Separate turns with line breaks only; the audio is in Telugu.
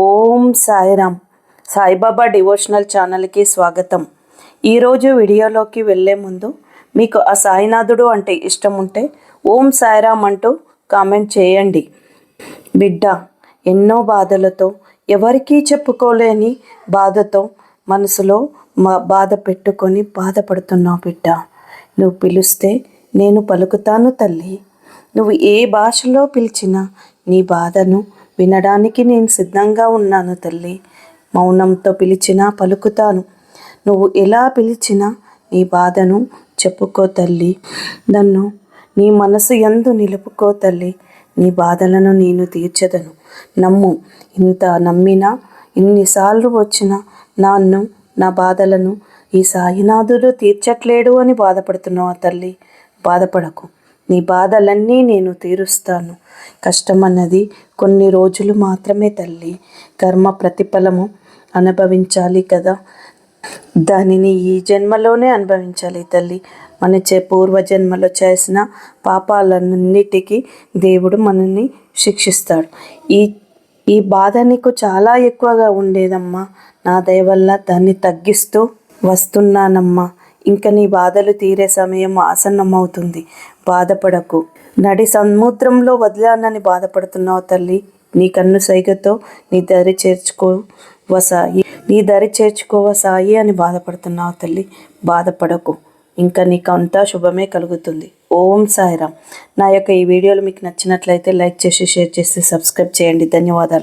ఓం సాయిరామ్. సాయిబాబా డివోషనల్ ఛానల్కి స్వాగతం. ఈరోజు వీడియోలోకి వెళ్ళే ముందు మీకు ఆ సాయినాథుడు అంటే ఇష్టం ఉంటే ఓం సాయిరామ్ అంటూ కామెంట్ చేయండి. బిడ్డ ఎన్నో బాధలతో ఎవరికీ చెప్పుకోలేని బాధతో మనసులో మా బాధ పెట్టుకొని బాధపడుతున్నావు బిడ్డ. నువ్వు పిలిస్తే నేను పలుకుతాను తల్లి. నువ్వు ఏ భాషలో పిలిచినా నీ బాధను వినడానికి నేను సిద్ధంగా ఉన్నాను తల్లి. మౌనంతో పిలిచినా పలుకుతాను. నువ్వు ఎలా పిలిచినా నీ బాధను చెప్పుకో తల్లి. నన్ను నీ మనసు ఎందు నిలుపుకో తల్లి. నీ బాధలను నేను తీర్చదను. నమ్ము ఇంత నమ్మినా ఇన్నిసార్లు వచ్చినా నన్ను నా బాధలను ఈ సాయినాథుడు తీర్చట్లేడు అని బాధపడుతున్నావు తల్లి? బాధపడకు. నీ బాధలన్నీ నేను తీరుస్తాను. కష్టం అన్నది కొన్ని రోజులు మాత్రమే తల్లి. కర్మ ప్రతిఫలము అనుభవించాలి కదా. దానిని ఈ జన్మలోనే అనుభవించాలి తల్లి. మన చే పూర్వజన్మలో చేసిన పాపాలన్నిటికీ దేవుడు మనల్ని శిక్షిస్తాడు. ఈ ఈ బాధ నీకు చాలా ఎక్కువగా ఉండేదమ్మా. నా దయ వల్ల దాన్ని తగ్గిస్తూ వస్తున్నానమ్మా. ఇంకా నీ బాధలు తీరే సమయం ఆసన్నమవుతుంది. బాధపడకు. నడి సముద్రంలో వదిలానని బాధపడుతున్నావు తల్లి. నీ కన్ను సైగతో నీ దరి చేర్చుకో వసాయి నీ దరి చేర్చుకోవ సాయి అని బాధపడుతున్నావు తల్లి. బాధపడకు. ఇంకా నీకు అంతా శుభమే కలుగుతుంది. ఓం సాయిరామ్. నా యొక్క ఈ వీడియోలు మీకు నచ్చినట్లయితే లైక్ చేసి షేర్ చేసి సబ్స్క్రైబ్ చేయండి. ధన్యవాదాలు.